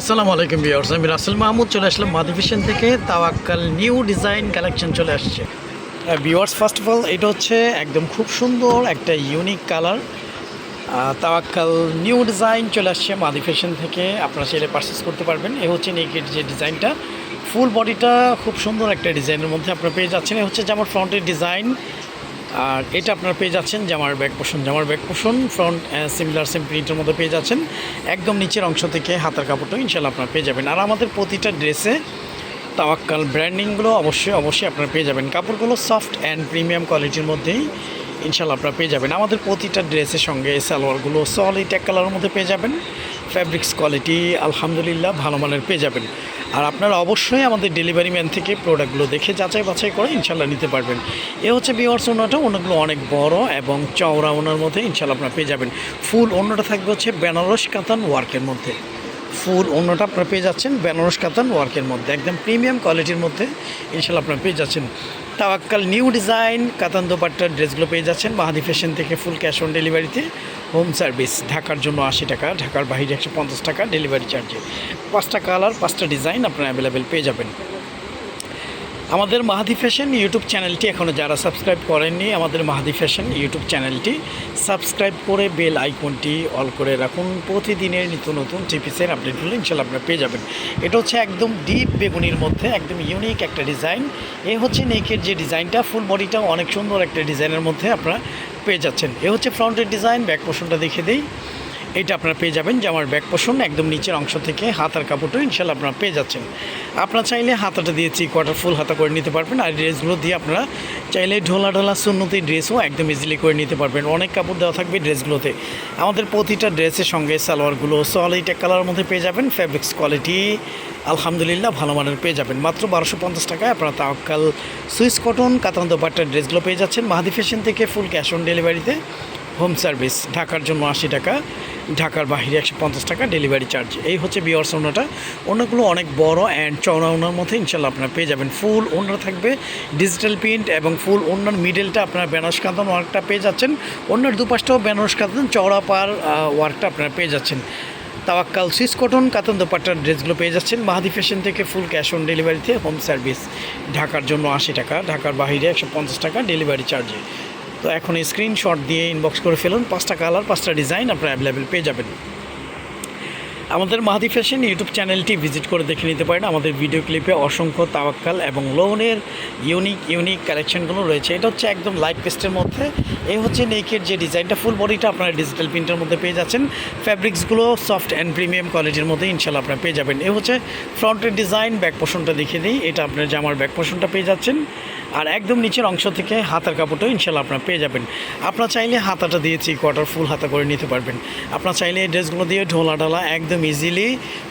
আসসালামু আলাইকুম বিয়ার্স আমি রাসেল মাহমুদ, চলে আসলাম মাদিফিশন থেকে। তাওয়াক্কাল নিউ ডিজাইন কালেকশন চলে আসছে। বিয়ার্স ফার্স্ট অফ অল এটা হচ্ছে একদম খুব সুন্দর একটা unique colour Tawakkal new design চলে আসছে মাদি থেকে। আপনারা সেটা পারচেস করতে পারবেন। এ হচ্ছে নেকের যে ডিজাইনটা। ফুল বডিটা খুব সুন্দর একটা ডিজাইনের মধ্যে আপনারা পেয়ে যাচ্ছেন। এ হচ্ছে জামার ফ্রন্টের ডিজাইন। আর এটা আপনারা পেয়ে যাচ্ছেন জামার ব্যাক পোষণ। জামার ব্যাক পোষণ ফ্রন্ট সিমিলার সেম প্রিন্টের মধ্যে পেয়ে যাচ্ছেন। একদম নিচের অংশ থেকে হাতার কাপড়টা ইনশাল্লাহ আপনারা পেয়ে যাবেন। আর আমাদের প্রতিটা ড্রেসে তাওয়াক্কাল ব্র্যান্ডিংগুলো অবশ্যই অবশ্যই আপনারা পেয়ে যাবেন। কাপড়গুলো সফট অ্যান্ড প্রিমিয়াম কোয়ালিটির মধ্যেই ইনশাল্লাহ আপনারা পেয়ে যাবেন। আমাদের প্রতিটা ড্রেসের সঙ্গে সালোয়ারগুলো সলিড এক কালারের মধ্যে পেয়ে যাবেন। ফ্যাব্রিক্স কোয়ালিটি আলহামদুলিল্লাহ ভালো মানের পেয়ে যাবেন। আর আপনারা অবশ্যই আমাদের ডেলিভারি ম্যান থেকে প্রোডাক্টগুলো দেখে যাচাই বাছাই করে ইনশাল্লাহ নিতে পারবেন। এ হচ্ছে বিওয়ার্স ওনাটা ওনাগুলো অনেক বড় এবং চওড়া ওনার মধ্যে ইনশাল্লাহ আপনারা পেয়ে যাবেন। ফুল অন্যটা থাকবে হচ্ছে বেনারস কাতান ওয়ার্কের মধ্যে। ফুল অন্যটা আপনারা পেয়ে যাচ্ছেন বেনারস কাতান ওয়ার্কের মধ্যে। একদম প্রিমিয়াম কোয়ালিটির মধ্যে ইনশাল্লাহ আপনারা পেয়ে যাচ্ছেন। তাওয়াক্কাল, নিউ ডিজাইন, কাতান দোপাট্টার ড্রেসগুলো পেয়ে যাচ্ছেন মাহাদি ফ্যাশন থেকে ফুল ক্যাশ অন ডেলিভারিতে। হোম সার্ভিস, ঢাকার জন্য আশি টাকা, ঢাকার বাহিরে একশো পঞ্চাশ টাকা ডেলিভারি চার্জে। পাঁচটা কালার, পাঁচটা ডিজাইন আপনারা অ্যাভেলেবেল পেয়ে যাবেন। আমাদের মাহাদি ফ্যাশন ইউটিউব চ্যানেলটি এখনও যারা সাবস্ক্রাইব করেননি, আমাদের মাহাদি ফ্যাশন ইউটিউব চ্যানেলটি সাবস্ক্রাইব করে বেল আইকনটি অল করে রাখুন। প্রতিদিনের নিত্য নতুন টিপিসের আপডেটগুলো ইনশাল্লাহ আপনারা পেয়ে যাবেন। এটা হচ্ছে একদম ডিপ বেগুনির মধ্যে, একদম ইউনিক একটা ডিজাইন এ হচ্ছে নেকের যে ডিজাইনটা ফুল বডিটা অনেক সুন্দর একটা ডিজাইনের মধ্যে আপনারা পেয়ে যাচ্ছেন। এ হচ্ছে ফ্রন্টের ডিজাইন ব্যাক পোর্শনটা দেখে দিই। এটা আপনারা পেয়ে যাবেন যে আমার ব্যাক পোষণ একদম নিচের অংশ থেকে হাতার কাপড়টা ইনশাল্লাহ আপনারা পেয়ে যাচ্ছেন। আপনারা চাইলে হাতাটা দিয়েছি কোয়ার্টার ফুল হাতা করে নিতে পারবেন আর ড্রেসগুলো দিয়ে আপনারা চাইলে ঢোলা ঢোলা সুন্নতি ড্রেসও একদম ইজিলি করে নিতে পারবেন। অনেক কাপড় দেওয়া থাকবে ড্রেসগুলোতে। আমাদের প্রতিটা ড্রেসের সঙ্গে সালোয়ারগুলো সলিড এক কালারের মধ্যে পেয়ে যাবেন। ফ্যাব্রিক্স কোয়ালিটি আলহামদুলিল্লাহ ভালো মানের পেয়ে যাবেন। মাত্র বারোশো পঞ্চাশ টাকায় আপনারা তাওকাল সুইস কটন, কাতান দোপাট্টার ড্রেসগুলো পেয়ে যাচ্ছেন। মাহাদি ফ্যাশন থেকে ফুল ক্যাশ অন ডেলিভারিতে হোম সার্ভিস ঢাকার জন্য আশি টাকা। ঢাকার বাহিরে একশো পঞ্চাশ টাকা ডেলিভারি চার্জ। এই হচ্ছে বিয়ার্স ওনাটা ওনাগুলো অনেক বড় অ্যান্ড চওড়া ওনার মধ্যে ইনশাল্লাহ আপনারা পেয়ে যাবেন। ফুল ওনার থাকবে ডিজিটাল প্রিন্ট এবং ফুল ওনার মিডলটা আপনার বেনারস কাঁদান ওয়ার্কটা পেয়ে যাচ্ছেন। অন্যের দুপাশটাও বেনারস কাঁদান, চওড়া পার ওয়ার্কটা আপনারা পেয়ে যাচ্ছেন। তাওয়াক্কাল সুইস কটন কাতান দোপাট্টার ড্রেসগুলো পেয়ে যাচ্ছেন। মাহাদি ফ্যাশন থেকে ফুল ক্যাশ অন ডেলিভারিতে হোম সার্ভিস ঢাকার জন্য আশি টাকা, ঢাকার বাহিরে একশো পঞ্চাশ টাকা ডেলিভারি চার্জে তো এখন স্ক্রিনশট দিয়ে ইনবক্স করে ফেলুন। পাঁচটা কালার পাঁচটা ডিজাইন আপনারা অ্যাভেলেবেল পেয়ে যাবেন। আমাদের মাহাদি ফ্যাশন ইউটিউব চ্যানেলটি ভিজিট করে দেখে নিতে পারেন। আমাদের ভিডিও ক্লিপে অসংখ্য তাওয়াক্কাল এবং লোনের ইউনিক ইউনিক কালেকশনগুলো রয়েছে। এটা হচ্ছে একদম লাইট পেস্টের মধ্যে। এই হচ্ছে নেকের যে ডিজাইনটা ফুল বডিটা আপনারা ডিজিটাল প্রিন্টের মধ্যে পেয়ে যাচ্ছেন। ফ্যাব্রিক্সগুলো সফট অ্যান্ড প্রিমিয়াম কোয়ালিটির মধ্যে ইনশাল্লাহ আপনারা পেয়ে যাবেন। এ হচ্ছে ফ্রন্টের ডিজাইন ব্যাক পোর্শনটা দেখিয়ে দিই। এটা আপনার জামার ব্যাক পোর্শনটা পেয়ে যাচ্ছেন। আর একদম নিচের অংশ থেকে হাতার কাপড়টাও ইনশাল্লাহ আপনারা পেয়ে যাবেন। আপনারা চাইলে হাতাটা দিয়েছি কোয়ার্টার ফুল হাতা করে নিতে পারবেন। আপনারা চাইলে এই ড্রেসগুলো দিয়ে ঢোলা ঢালা একদম ইজিলি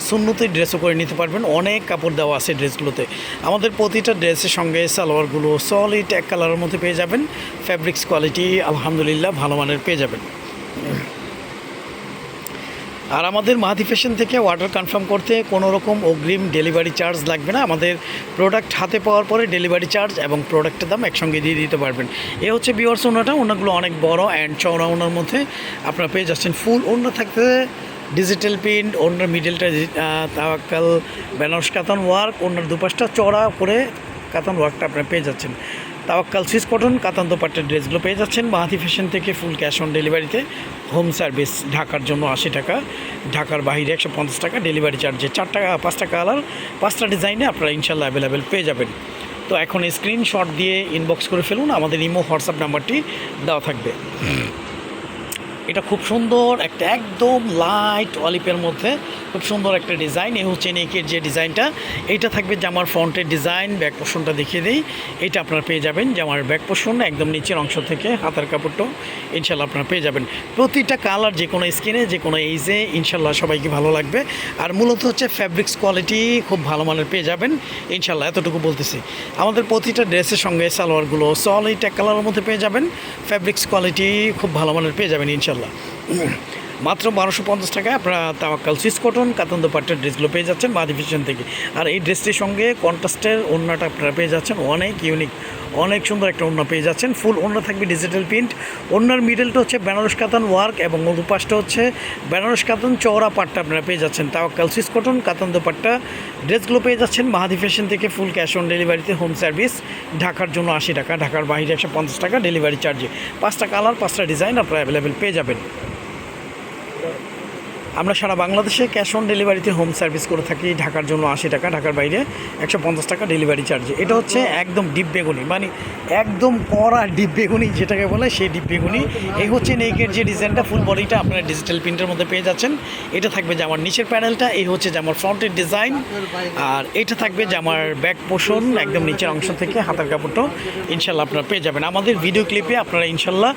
সুন্নতি ড্রেসও করে নিতে পারবেন। অনেক কাপড় দেওয়া আছে ড্রেসগুলোতে আমাদের প্রতিটা ড্রেসের সঙ্গে সালোয়ারগুলো সলিড এক কালারের মধ্যে পেয়ে যাবেন। ফ্যাব্রিক্স কোয়ালিটি আলহামদুলিল্লাহ ভালো মানের পেয়ে যাবেন। আর আমাদের মাহাদি ফ্যাশন থেকে অর্ডার কনফার্ম করতে কোনো রকম অগ্রিম ডেলিভারি চার্জ লাগবে না। আমাদের প্রোডাক্ট হাতে পাওয়ার পরে ডেলিভারি চার্জ এবং প্রোডাক্টের দাম একসঙ্গে দিয়ে দিতে পারবেন। এ হচ্ছে বিওয়ার্স ওনাটা ওনাগুলো অনেক বড় অ্যান্ড চওড়া ওনার মধ্যে আপনারা পেয়ে যাচ্ছেন। ফুল ওনা থাকতে ডিজিটাল প্রিন্ট ওনার মিডলটা তাওয়াক্কাল, বেনারস কাতান ওয়ার্ক ওনার দুপাশটা চড়া করে কাতান ওয়ার্কটা আপনারা পেয়ে যাচ্ছেন। তাওয়াক্কাল সুইস কটন, কাতান দোপাট্টার ড্রেসগুলো পেয়ে যাচ্ছেন। মাহাতি ফ্যাশন থেকে ফুল ক্যাশ অন ডেলিভারিতে হোম সার্ভিস, ঢাকার জন্য আশি টাকা, ঢাকার বাইরে একশো পঞ্চাশ টাকা, ডেলিভারি চার্জে চার টাকা পাঁচটা কালার, পাঁচটা ডিজাইনে আপনারা ইনশাল্লাহ অ্যাভেলেবেল পেয়ে যাবেন। তো এখন স্ক্রিনশট দিয়ে ইনবক্স করে ফেলুন, আমাদের ইমো, হোয়াটসঅ্যাপ নাম্বারটি দেওয়া থাকবে। এটা খুব সুন্দর, একটা একদম লাইট অলিপের মধ্যে খুব সুন্দর একটা ডিজাইন এই হচ্ছে নেকের যে ডিজাইনটা এইটা থাকবে জামার ফ্রন্টের ডিজাইন ব্যাক পোর্শনটা দেখিয়ে দিই। এটা আপনারা পেয়ে যাবেন জামার ব্যাক পোর্শন একদম নিচের অংশ থেকে হাতার কাপড়টাও ইনশাল্লাহ আপনারা পেয়ে যাবেন। প্রতিটা কালার যে কোনো স্কিনে যে কোনো এইজে ইনশাল্লাহ সবাইকে ভালো লাগবে। আর মূলত হচ্ছে ফ্যাব্রিক্স কোয়ালিটি খুব ভালো মানের পেয়ে যাবেন ইনশাল্লাহ এতটুকু বলতেছি। আমাদের প্রতিটা ড্রেসের সঙ্গে সালোয়ারগুলো সলিড এক কালারের মধ্যে পেয়ে যাবেন। ফ্যাব্রিক্স কোয়ালিটি খুব ভালো মানের পেয়ে যাবেন ইনশাল্লাহ Masha'Allah. মাত্র বারোশো পঞ্চাশ টাকায় আপনারা তাওয়াক্কাল সুইস কটন কাতন্দ পাটের ড্রেসগুলো পেয়ে যাচ্ছেন মাদি ফ্যাশন থেকে। আর এই ড্রেসটির সঙ্গে কন্ট্রাস্টের ওড়নাটা আপনারা পেয়ে যাচ্ছেন, অনেক ইউনিক অনেক সুন্দর একটা ওড়না পেয়ে যাচ্ছেন। ফুল ওড়না থাকবে ডিজিটাল প্রিন্ট ওড়নার মিডলটা হচ্ছে বেনারস কাতান ওয়ার্ক এবং দুপাশটা হচ্ছে বেনারস কাতান চওড়া পাটটা আপনারা পেয়ে যাচ্ছেন। তাওয়াক্কাল সুইস কটন কাতান পাটটা ড্রেসগুলো পেয়ে যাচ্ছেন মাহাদি ফ্যাশন থেকে ফুল ক্যাশ অন ডেলিভারিতে হোম সার্ভিস ঢাকার জন্য আশি টাকা, ঢাকার বাইরে একশো পঞ্চাশ টাকা ডেলিভারি চার্জে পাঁচটা কালার পাঁচটা ডিজাইন আপনারা অ্যাভেলেবেল পেয়ে যাবেন। আমরা সারা বাংলাদেশে ক্যাশ অন ডেলিভারিতে হোম সার্ভিস করে থাকি ঢাকার জন্য আশি টাকা, ঢাকার বাইরে একশো পঞ্চাশ টাকা ডেলিভারি চার্জ। এটা হচ্ছে একদম ডিপ বেগুনি মানে একদম কড়া ডিপ বেগুনি যেটাকে বলে সেই ডিপ বেগুনি। এই হচ্ছে নেকের যে ডিজাইনটা ফুল বডিটা আপনারা ডিজিটাল প্রিন্টের মধ্যে পেয়ে যাচ্ছেন। এটা থাকবে যে আমার নিচের প্যানেলটা এই হচ্ছে যে আমার ফ্রন্টের ডিজাইন আর এটা থাকবে যে আমার ব্যাক পোষণ একদম নিচের অংশ থেকে হাতার কাপড়টাও ইনশাল্লাহ আপনারা পেয়ে যাবেন। আমাদের ভিডিও ক্লিপে আপনারা ইনশাল্লাহ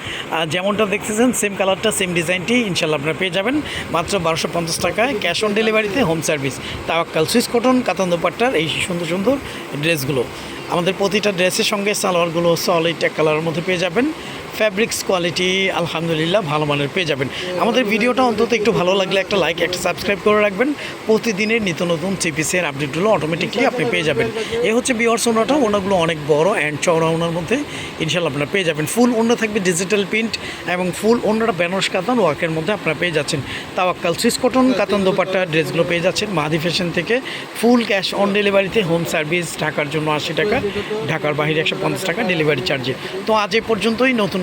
যেমনটা দেখতেছেন সেম কালারটা সেম ডিজাইনটি ইনশাল্লাহ আপনারা পেয়ে যাবেন। মাত্র বারোশো পঞ্চাশ টাকায় ক্যাশ অন ডেলিভারিতে হোম সার্ভিস, তাওয়াক্কাল, সুইস কটন, কাতান দোপাট্টার এই সুন্দর সুন্দর ড্রেসগুলো। আমাদের প্রতিটা ড্রেসের সঙ্গে সালোয়ারগুলো সলিড এক কালারের মধ্যে পেয়ে যাবেন। ফ্যাব্রিক্স কোয়ালিটি, আলহামদুলিল্লাহ ভালো মানের পেয়ে যাবেন। আমাদের ভিডিওটা অন্তত একটু ভালো লাগলে একটা লাইক একটা সাবস্ক্রাইব করে রাখবেন। প্রতিদিনের নিত্য নতুন চিপিসের আপডেটগুলো অটোমেটিকলি আপনি পেয়ে যাবেন। এ হচ্ছে বিয়ার্স ওনাটা ওনাগুলো অনেক বড় অ্যান্ড চওড়া ওনার মধ্যে। ইনশাল্লাহ আপনারা পেয়ে যাবেন। ফুল ওনা থাকবে ডিজিটাল প্রিন্ট এবং ফুল ওনাটা বেনারস কাতান ওয়ার্কের মধ্যে আপনারা পেয়ে যাচ্ছেন। তাওয়াক্কাল সুইস কটন কাতান দোপাট্টা ড্রেসগুলো পেয়ে যাচ্ছেন মাহাদি ফ্যাশন থেকে। ফুল ক্যাশ অন ডেলিভারিতে হোম সার্ভিস ঢাকার জন্য আশি টাকা, ঢাকার বাইরে একশো টাকা ডেলিভারি চার্জে তো আজ এ পর্যন্তই। নতুন